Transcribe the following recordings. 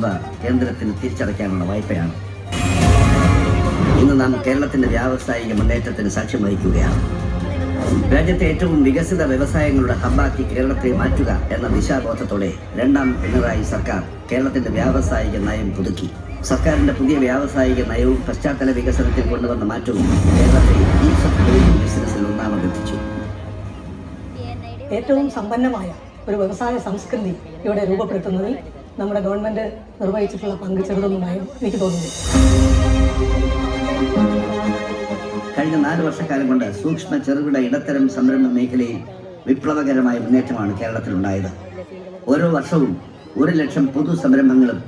കേന്ദ്രത്തിന് തിരിച്ചടയ്ക്കാനുള്ള വായ്പയാണ്. ഇന്ന് നാം കേരളത്തിന്റെ വ്യാവസായിക മുന്നേറ്റത്തിന് സാക്ഷ്യം വഹിക്കുകയാണ്. രാജ്യത്തെ ഏറ്റവും വികസിത വ്യവസായങ്ങളുടെ ഹബ്ബാക്കി കേരളത്തെ മാറ്റുക എന്ന ദിശാബോധത്തോടെ രണ്ടാം പിണറായി സർക്കാർ കേരളത്തിന്റെ വ്യാവസായിക നയം പുതുക്കി. സർക്കാരിന്റെ പുതിയ വ്യാവസായിക നയവും പശ്ചാത്തല വികസനത്തിൽ കൊണ്ടുവന്ന മാറ്റവും കേരളത്തെ ബിസിനസ്സിൽ ഒന്നാമതെത്തിച്ചു. ഏറ്റവും സമ്പന്നമായ ഒരു വ്യവസായ സംസ്കൃതി ഇവിടെ രൂപപ്പെടുത്തുന്നതിൽ നമ്മുടെ ഗവൺമെന്റ് നിർവഹിച്ചിട്ടുള്ള പങ്ക് ചെറുതൊന്നുമായി എനിക്ക് തോന്നുന്നു. കഴിഞ്ഞ നാല് വർഷക്കാലം കൊണ്ട് സൂക്ഷ്മ ചെറുകിട ഇടത്തരം സംരംഭ മേഖലയിൽ വിപ്ലവകരമായ മുന്നേറ്റമാണ് കേരളത്തിലുണ്ടായത്. ഓരോ വർഷവും ഒരു ലക്ഷം പുതു സംരംഭങ്ങളും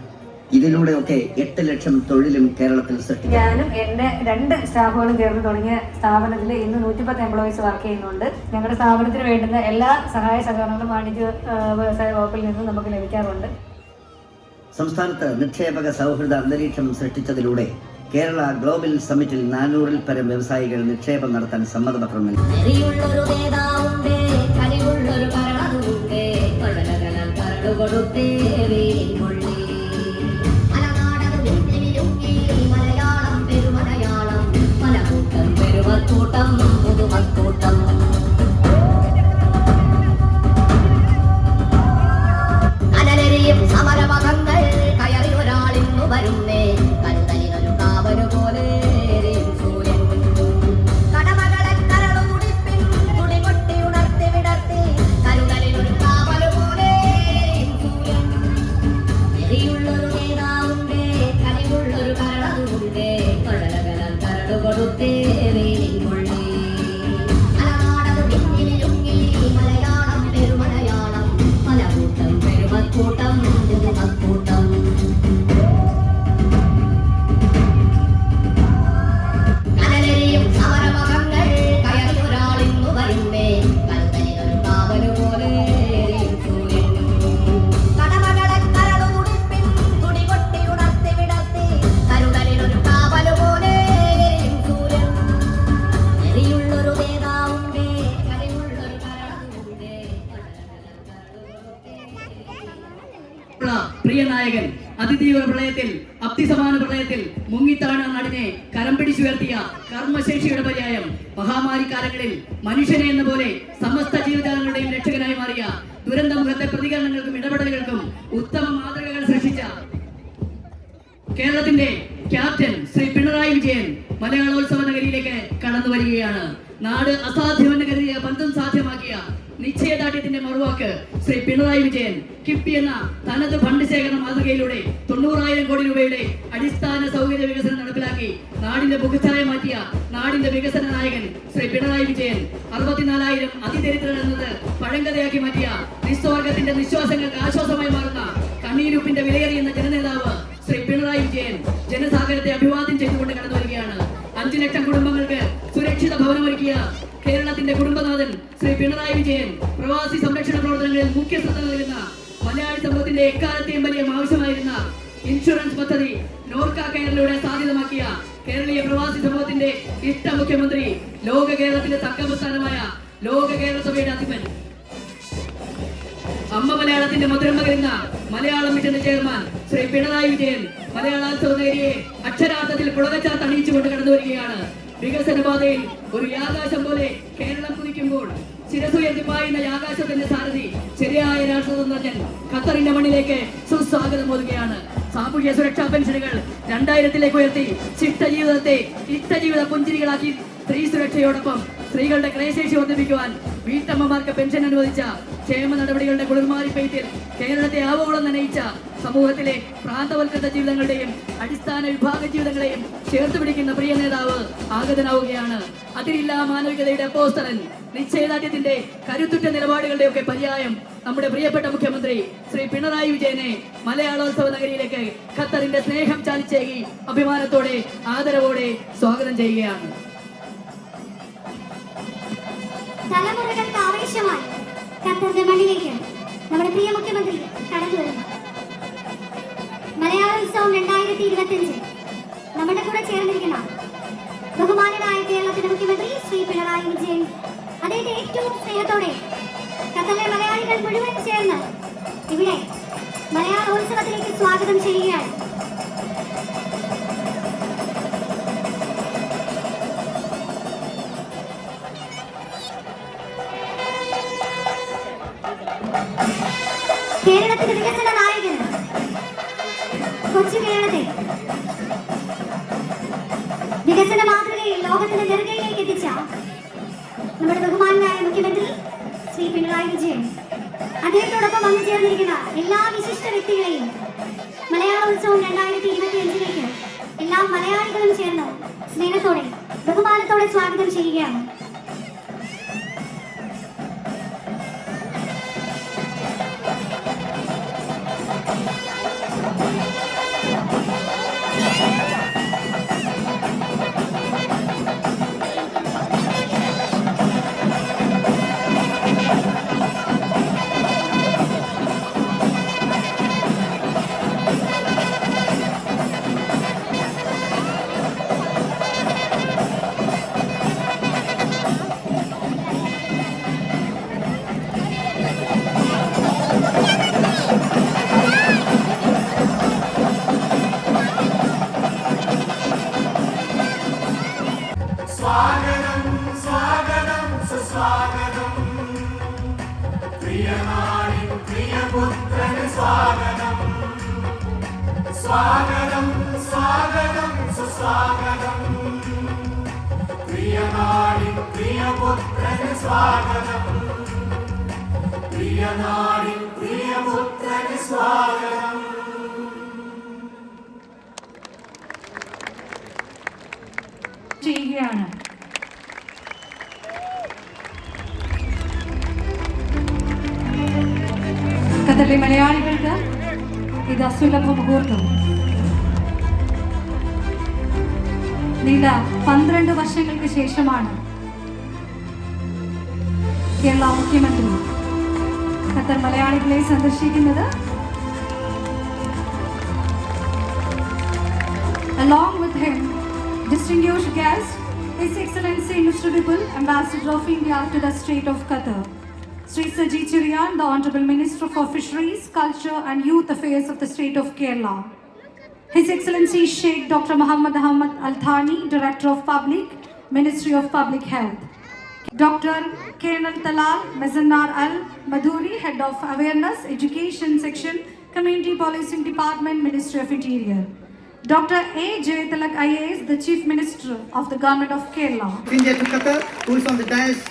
ഇതിലൂടെയൊക്കെ എട്ട് ലക്ഷം തൊഴിലും കേരളത്തിൽ സൃഷ്ടിക്കും. ഞാനും എന്റെ രണ്ട് സ്റ്റാഫുകളും ചേർന്ന് തുടങ്ങിയ സ്ഥാപനത്തിൽ ഇന്ന് നൂറ്റിപ്പത്ത് എംപ്ലോയീസ് വർക്ക് ചെയ്യുന്നുണ്ട്. ഞങ്ങളുടെ സ്ഥാപനത്തിന് വേണ്ടുന്ന എല്ലാ സഹായ സഹകരണങ്ങളും വാണിജ്യ വ്യവസായ വകുപ്പിൽ നിന്നും നമുക്ക് ലഭിക്കാറുണ്ട്. സംസ്ഥാനത്ത് നിക്ഷേപക സൗഹൃദ അന്തരീക്ഷം സൃഷ്ടിച്ചതിലൂടെ കേരള ഗ്ലോബൽ സമ്മിറ്റിൽ നാനൂറിൽ പരം വ്യവസായികൾ നിക്ഷേപം നടത്താൻ സമ്മതപത്രം നൽകി. മലയാളം പെരുമലയാളം. മുങ്ങിത്താണ നാടിനെ കരം പിടിച്ചുയർത്തിയ കർമ്മശേഷിയുടെ പര്യായം. മഹാമാരി കാലങ്ങളിൽ മനുഷ്യനെ എന്ന പോലെ സമസ്ത ജീവജാലങ്ങളുടെയും രക്ഷകനായി മാറിയ ദുരന്തമുഖത്തെ പ്രതികരണങ്ങൾക്കും ഇടപെടലുകൾക്കും ഉത്തമ മാതൃകകൾ സൃഷ്ടിച്ച കേരളത്തിന്റെ ക്യാപ്റ്റൻ ശ്രീ പിണറായി വിജയൻ മലയാളോത്സവ നഗരിയിലേക്ക് കടന്നു വരികയാണ് നാട് അസാധ്യമെന്ന് കരുതിയ ബന്ധം സാധ്യമാക്കിയ നിശ്ചയദാർഢ്യത്തിന്റെ മറുവാക്ക് ശ്രീ പിണറായി വിജയൻ കിഫ്ബി എന്ന തനത് ഫണ്ട് ശേഖരണ മാതൃകയിലൂടെ തൊണ്ണൂറായിരം കോടി രൂപയുടെ അടിസ്ഥാന സൗകര്യ വികസനം നടപ്പിലാക്കി നാടിന്റെ മുഖച്ഛായ മാറ്റിയ നാടിന്റെ വികസന നായകൻ ശ്രീ പിണറായി വിജയൻ. അറുപത്തിനാലായിരം അതിദരിദ്രർ എന്നത് പഴങ്കഥയാക്കി മാറ്റിയ നിസ്വർഗത്തിന്റെ നിശ്വാസങ്ങൾക്ക് ആശ്വാസമായി മാറുന്ന കണ്ണീരുപ്പിന്റെ വിലയേറിയെന്ന ജനനേതാവ് ശ്രീ പിണറായി വിജയൻ. ജനസാഗരത്തെ അഭിവാദ്യം ചെയ്തുകൊണ്ട് കടന്നു വരികയാണ് അഞ്ചു ലക്ഷം കുടുംബങ്ങൾക്ക് സുരക്ഷിത ഭവനമൊരുക്കിയ കേരളത്തിന്റെ കുടുംബനാഥൻ ശ്രീ പിണറായി വിജയൻ പ്രവാസി സംരക്ഷണ പ്രവർത്തനങ്ങളിൽ മുഖ്യ ശ്രദ്ധ നൽകുന്ന മലയാളി സമൂഹത്തിന്റെ എക്കാലത്തെയും വലിയ ആവശ്യമായിരുന്ന ഇൻഷുറൻസ് പദ്ധതി നോർക്ക കെയറിലൂടെ സാധ്യതമാക്കിയ കേരളീയ പ്രവാസി സമൂഹത്തിന്റെ ഇഷ്ട മുഖ്യമന്ത്രി ലോക കേരളത്തിന്റെ തക്കപ്രസ്ഥാനമായ ലോക കേരള സഭയുടെ അധിപൻ. അമ്മ മലയാളത്തിന്റെ മധുരം പകരുന്ന മലയാളം മിഷന്റെ ചെയർമാൻ ശ്രീ പിണറായി വിജയൻ മലയാളോത്സവ നേരിയെ അക്ഷരാർത്ഥത്തിൽ പുളകച്ചാർത്ത് അണിയിച്ചുകൊണ്ട് കടന്നു വരികയാണ് വികസന പാതയിൽ ഒരു യാകാശം പോലെ കേരളം കുതിക്കുമ്പോൾ ശിരസുയർത്തി പായുന്ന യാകാശത്തിന്റെ സാരഥി ശരിയായ രാഷ്ട്രതന്ത്രജ്ഞൻ ഖത്തറിന്റെ മണ്ണിലേക്ക് സുസ്വാഗതം ഒതുകയാണ് സാമൂഹ്യ സുരക്ഷാ പെൻഷനുകൾ രണ്ടായിരത്തിലേക്ക് ഉയർത്തി ശിഷ്ട ജീവിതത്തെ ഇഷ്ടജീവിത പുഞ്ചിരികളാക്കി സ്ത്രീ സുരക്ഷയോടൊപ്പം സ്ത്രീകളുടെ ക്രയശേഷി വർദ്ധിപ്പിക്കുവാൻ വീട്ടമ്മമാർക്ക് പെൻഷൻ അനുവദിച്ച ക്ഷേമ നടപടികളുടെ കുളിർമാറി കേരളത്തെ ആവോളം നനയിച്ച സമൂഹത്തിലെ പ്രാന്തവൽക്കൃത ജീവിതങ്ങളുടെയും അടിസ്ഥാന വിഭാഗ ജീവിതങ്ങളെയും ചേർത്ത് പിടിക്കുന്ന പ്രിയ നേതാവ് ആഗതനാവുകയാണ്. അതിരില്ലാ മാനവികതയുടെ അപ്പോസ്തലൻ. നിശ്ചയദാർഢ്യത്തിന്റെ കരുത്തുറ്റ നിലപാടുകളുടെയൊക്കെ പര്യായം നമ്മുടെ പ്രിയപ്പെട്ട മുഖ്യമന്ത്രി ശ്രീ പിണറായി വിജയനെ മലയാളോത്സവ നഗരിയിലേക്ക് ഖത്തറിന്റെ സ്നേഹം ചാലിച്ചേകി അഭിമാനത്തോടെ ആദരവോടെ സ്വാഗതം ചെയ്യുകയാണ്. തലമുറകൾക്ക് ആവേശമായി ഖത്തറിന്റെ മണ്ണിലേക്കാണ് നമ്മുടെ പ്രിയ മുഖ്യമന്ത്രി കടന്നു വരുന്നു. മലയാളോത്സവം രണ്ടായിരത്തി ഇരുപത്തിയഞ്ച് നമ്മുടെ കൂടെ ചേർന്നിരിക്കുന്ന ബഹുമാനനായ കേരളത്തിന്റെ മുഖ്യമന്ത്രി ശ്രീ പിണറായി വിജയൻ. അദ്ദേഹത്തെ ഏറ്റവും സ്നേഹത്തോടെ ഖത്തറിലെ മലയാളികൾ മുഴുവൻ ചേർന്ന് ഇവിടെ മലയാളോത്സവത്തിലേക്ക് സ്വാഗതം ചെയ്യുകയാണ്. കേരളത്തിന്റെ വികസന നായകൻ. കൊച്ചു കേരളത്തെ. വികസന മാതൃകയിൽ ലോകത്തിന്റെ നെറുകയിലേക്ക് എത്തിച്ച നമ്മുടെ ബഹുമാനായ മുഖ്യമന്ത്രി ശ്രീ പിണറായി വിജയൻ. അദ്ദേഹത്തോടൊപ്പം വന്നു ചേർന്നിരിക്കുന്ന എല്ലാ വിശിഷ്ട വ്യക്തികളെയും മലയാളോത്സവം രണ്ടായിരത്തി ഇരുപത്തി അഞ്ചിലേക്ക് എല്ലാ മലയാളികളും ചേർന്ന് സ്നേഹത്തോടെ ബഹുമാനത്തോടെ സ്വാഗതം ചെയ്യുകയാണ്. ചെയ്യുകയാണ്. കഥകളി മലയാളികൾക്ക് ഇത് അസുലഭ മുഹൂർത്തം. നീണ്ട പന്ത്രണ്ട് വർഷങ്ങൾക്ക് ശേഷമാണ് കേരള മുഖ്യമന്ത്രി ഖത്തർ മലയാളികളെ സന്ദർശിക്കുന്നത് Along with him, distinguished guest, His Excellency Mr. Vipul, Ambassador of India to the State of Qatar. Sri Saji Chiriyan, the Honorable Minister for Fisheries, Culture and Youth Affairs of the State of Kerala. His Excellency Sheikh Dr. Muhammad Ahmad Al Thani, Director of Public, Ministry of Public Health. Dr. Colonel Talal Mazanar Al Madhuri, Head of Awareness, Education Section, Community Policing Department, Ministry of Interior. Dr. A. Jayathalak IAS, the Chief Minister of the Government of Kerala. India to Qatar, who is on the dais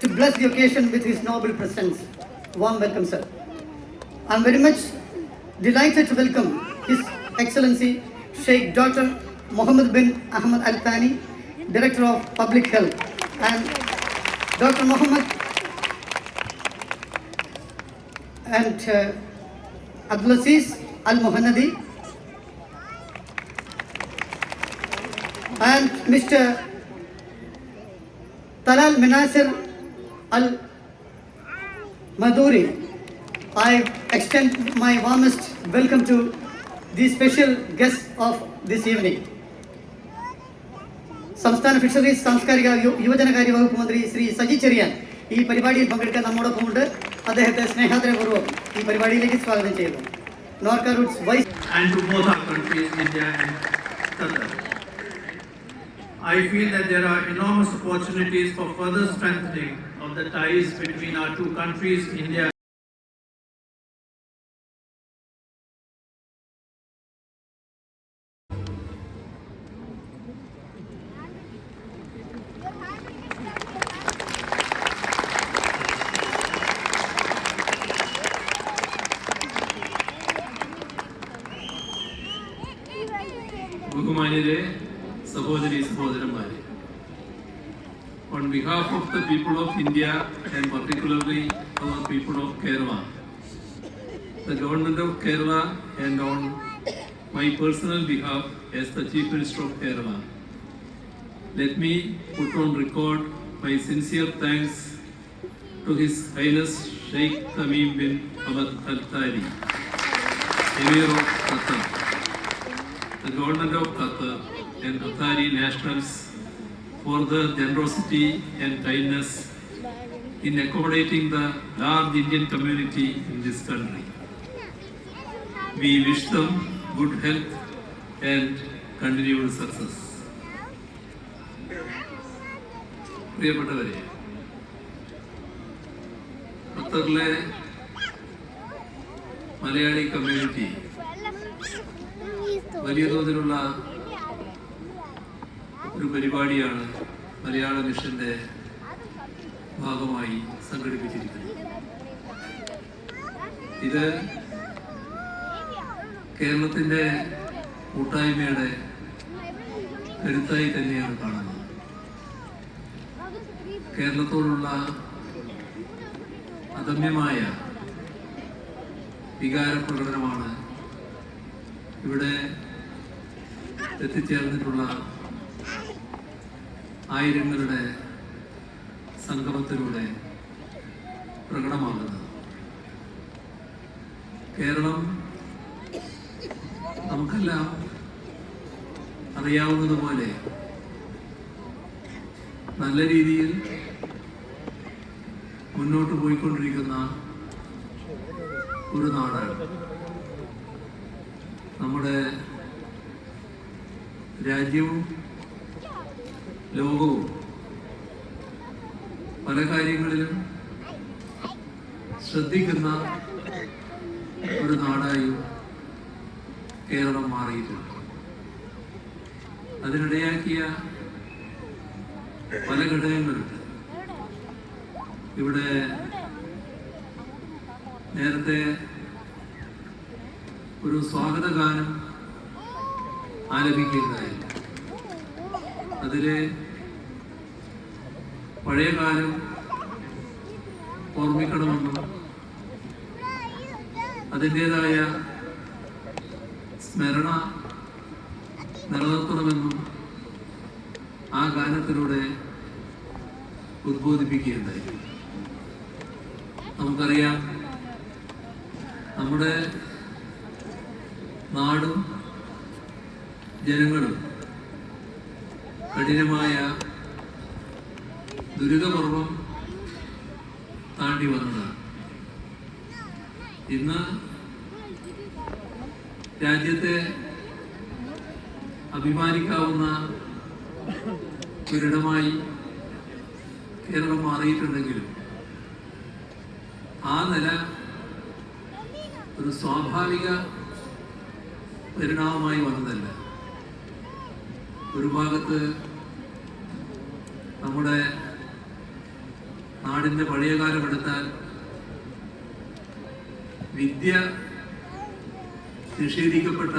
to bless the occasion with his noble presence. Warm welcome, sir. I'm very much delighted to welcome His Excellency Sheikh Dr. Mohammed bin Ahmad Al Thani, Director of Public Health, and Dr. Mohammed and uh, Abdulaziz Al Mohanadi, and Mr. Talal Menasir Al Maduri. I extend my warmest welcome to the special guests of this evening. സംസ്ഥാന fisheries സാംസ്കാരിക U- യുവജനകാര്യ വകുപ്പ് മന്ത്രി ശ്രീ സജി ചെറിയാൻ ഈ പരിപാടിയിൽ പങ്കെടുക്കാൻ നമ്മോടൊപ്പമുണ്ട് അദ്ദേഹത്തെ സ്നേഹാദരപൂർവ്വം ഈ പരിപാടിയിലേക്ക് സ്വാഗതം ചെയ്യുന്നു NORKA Roots vice and to both our countries, India and Qatar. I feel that there are enormous opportunities for further strengthening of the ties between our two countries, India and particularly our people of Kerala, the government of Kerala and on my personal behalf as the Chief Minister of Kerala, let me put on record my sincere thanks to His Highness Sheikh Tamim bin Hamad Al Thani, Emir of Qatar the government of Qatar and Qatari nationals for their generosity and kindness in accommodating the large Indian community in this country. We wish them good health and continued success. പ്രിയപ്പെട്ടവരെ ഖത്തറിലെ Malayali community വലിയ തോതിലുള്ള ഒരു പരിപാടിയാണ് മലയാള മിഷന്റെ ഭാഗമായി സംഘടിപ്പിച്ചിരിക്കുന്നു. ഇത് കേരളത്തിന്റെ കൂട്ടായ്മയുടെ കരുത്തായി തന്നെയാണ് കാണുന്നത്. കേരളത്തോടുള്ള അദമ്യമായ വികാര പ്രകടനമാണ് ഇവിടെ എത്തിച്ചേർന്നിട്ടുള്ള ആയിരങ്ങളുടെ സംഗമത്തിലൂടെ പ്രകടമാകുന്നത്. കേരളം നമുക്കെല്ലാം അറിയാവുന്നതുപോലെ നല്ല രീതിയിൽ മുന്നോട്ട് പോയിക്കൊണ്ടിരിക്കുന്ന ഒരു നാടാണ്. നമ്മുടെ രാജ്യവും ലോകവും പല കാര്യങ്ങളിലും ശ്രദ്ധിക്കുന്ന ഒരു നാടായും കേരളം മാറിയിട്ടുണ്ട്. അതിനിടയാക്കിയ പല ഘടകങ്ങളുണ്ട്. ഇവിടെ നേരത്തെ ഒരു സ്വാഗത ഗാനം ആലപിക്കുകയുണ്ടായി. അതിൽ പഴയ കാലം ഓർമ്മിക്കണമെന്നും അതിന്റെതായ സ്മരണ നിലനിർത്തണമെന്നും ആ ഗാനത്തിലൂടെ ഉദ്ബോധിപ്പിക്കുകയുണ്ടായി. നമുക്കറിയാം നമ്മുടെ നാടും ജനങ്ങളും കഠിനമായ ദുരിതപർവം താണ്ടി വന്നതാണ്. ഇന്ന് രാജ്യത്തെ അഭിമാനിക്കാവുന്ന ഒരിടമായി കേരളം മാറിയിട്ടുണ്ടെങ്കിലും ആ നില ഒരു സ്വാഭാവിക പരിണാമമായി വന്നതല്ല. ഒരു ഭാഗത്ത് നമ്മുടെ നാടിന്റെ പഴയ കാലം എടുത്താൽ വിദ്യ നിഷേധിക്കപ്പെട്ട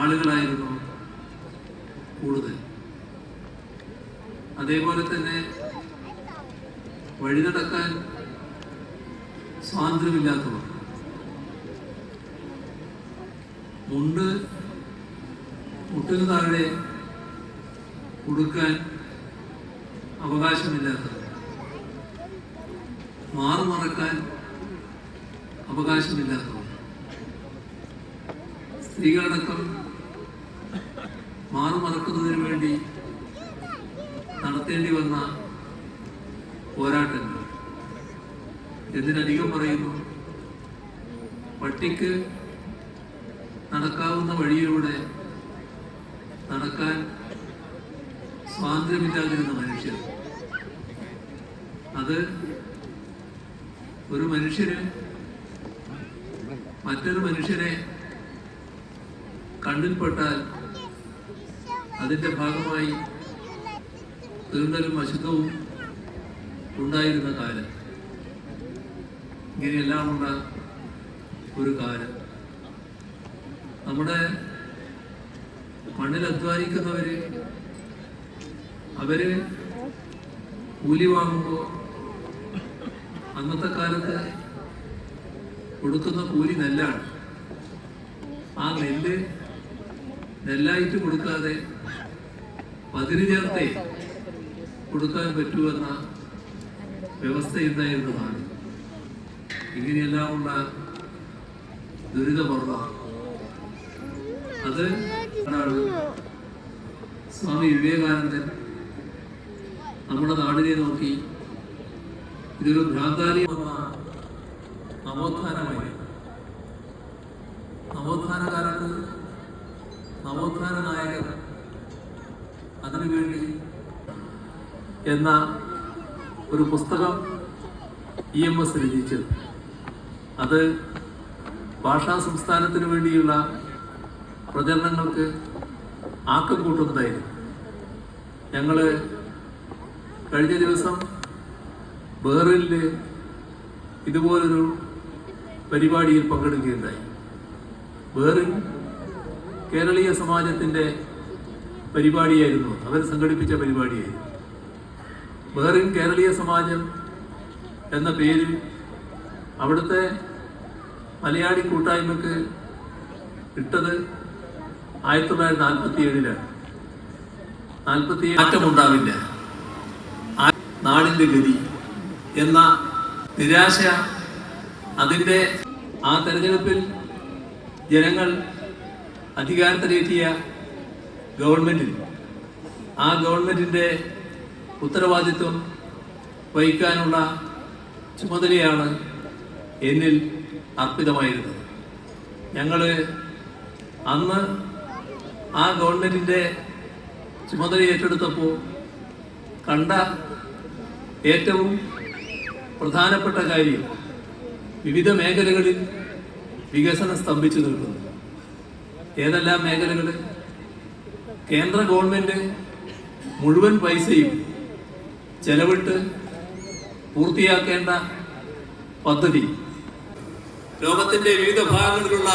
ആളുകളായിരുന്നു കൂടുതൽ. അതേപോലെ തന്നെ വഴി നടക്കാൻ സ്വാതന്ത്ര്യമില്ലാത്തവർ. മുണ്ട് മുട്ടിന് താഴെ കൊടുക്കാൻ അവകാശമില്ലാത്തവർ മാറുമറക്കാൻ അവകാശമില്ലാത്തത്. സ്ത്രീകളടക്കം മാറുമറക്കുന്നതിന് വേണ്ടി നടത്തേണ്ടി വന്ന പോരാട്ടങ്ങൾ. എന്തിനധികം പറയുന്നു? പട്ടിക്ക് നടക്കാവുന്ന വഴിയിലൂടെ നടക്കാൻ സ്വാതന്ത്ര്യമില്ലാതിരുന്ന മനുഷ്യർ അത് ഒരു മനുഷ്യന് മറ്റൊരു മനുഷ്യനെ കണ്ണിൽപ്പെട്ടാൽ അതിന്റെ ഭാഗമായി തീണ്ടലും അശുദ്ധവും ഉണ്ടായിരുന്ന കാലം. ഇങ്ങനെയെല്ലാം ഉള്ള ഒരു കാലം. നമ്മുടെ മണ്ണിൽ അധ്വാനിക്കുന്നവര് അവർ കൂലി വാങ്ങുമ്പോൾ അന്നത്തെ കാലത്ത് കൊടുക്കുന്ന കൂലി നെല്ലാണ്. ആ നെല്ല് നെല്ലായിട്ട് കൊടുക്കാതെ പതിന് ചേർത്തേ കൊടുക്കാൻ പറ്റുമെന്ന വ്യവസ്ഥയുണ്ടായിരുന്നതാണ് ഇങ്ങനെയെല്ലാമുള്ള ദുരിതപർവ അത് സ്വാമി വിവേകാനന്ദൻ നമ്മുടെ നാടിനെ നോക്കി ഇതൊരു ഭ്രാന്താലി നവോത്ഥാനമായി. നവോത്ഥാനകാലത്ത് നവോത്ഥാന നായകർ അതിനുവേണ്ടി എന്ന ഒരു പുസ്തകം ഇ എം എസ് രചിച്ചത് അത് ഭാഷാ സംസ്ഥാനത്തിന് വേണ്ടിയുള്ള പ്രചരണങ്ങൾക്ക് ആക്കം കൂട്ടുന്നതായിരുന്നു. ഞങ്ങൾ കഴിഞ്ഞ ദിവസം ബഹ്റിനിൽ ഇതുപോലൊരു പരിപാടിയിൽ പങ്കെടുക്കുകയുണ്ടായി. ബഹ്റിൻ കേരളീയ സമാജത്തിന്റെ പരിപാടിയായിരുന്നു. അവർ സംഘടിപ്പിച്ച പരിപാടിയായിരുന്നു. ബേറിൻ കേരളീയ സമാജം എന്ന പേര് അവിടുത്തെ മലയാളി കൂട്ടായ്മക്ക് ഇട്ടത് ആയിരത്തി തൊള്ളായിരത്തി നാൽപ്പത്തി ഏഴിലാണ് നാൽപ്പത്തി മാറ്റമുണ്ടാവില്ല. ആ നാടിന്റെ ഗതി എന്ന നിരാശ അതിന്റെ ആ തെരഞ്ഞെടുപ്പിൽ ജനങ്ങൾ അധികാരത്തിലേറ്റിയ ഗവൺമെന്റിൽ ആ ഗവൺമെന്റിന്റെ ഉത്തരവാദിത്വം വഹിക്കാനുള്ള ചുമതലയാണ് എന്നിൽ അർപ്പിതമായിരുന്നത്. ഞങ്ങൾ അന്ന് ആ ഗവൺമെന്റിന്റെ ചുമതല ഏറ്റെടുത്തപ്പോൾ കണ്ട ഏറ്റവും പ്രധാനപ്പെട്ട കാര്യം വിവിധ മേഖലകളിൽ വികസനം സ്തംഭിച്ചു നിൽക്കുന്നു. ഏതെല്ലാം മേഖലകൾ കേന്ദ്ര ഗവൺമെന്റ് മുഴുവൻ പൈസയും ചെലവിട്ട് പൂർത്തിയാക്കേണ്ട പദ്ധതി. ലോകത്തിന്റെ വിവിധ ഭാഗങ്ങളിലുള്ള